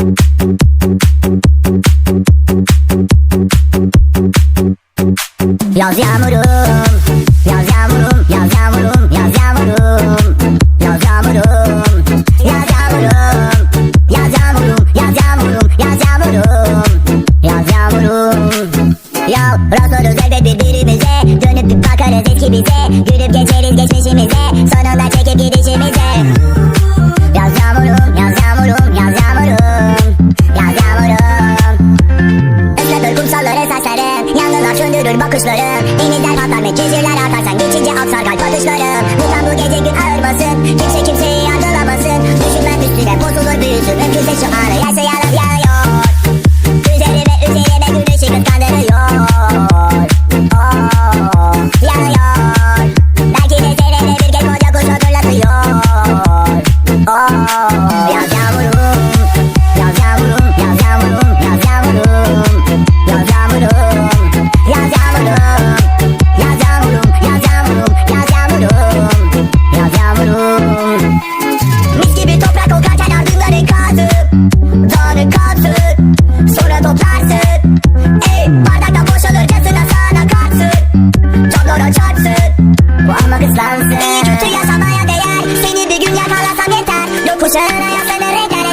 Yaz yağmurum, yaz yağmurum, yaz yağmurum, yaz yağmurum Yaz yağmurum, yaz yağmurum Yaz yağmurum, yaz yağmurum, yaz yağmurum Yaz yağmurum. Yavrusuruz elbet birbirimize Dönüp bakarız eskimize Gülüp geçeriz geçmişimize Sonunda çekip gidişimize. Sürür bakışların Denizler patlar metkezirler artar. Sen geçince aksar kalp atışları Lütfen bu gece gün ağır ağırmasın Kimse kimseyi yargılamasın. Düşünmem üstüne bozulur. Mis gibi toprak kokarken ardından enkazı Dağını kalsın Sonra toplarsın. Ey bardaktan boşalırcasına sana kalsın Camlara çarpsın Ama kıslansın. Kötü yaşamaya değer Seni bir gün yakalasam yeter. Yokuşlarına yasanır eder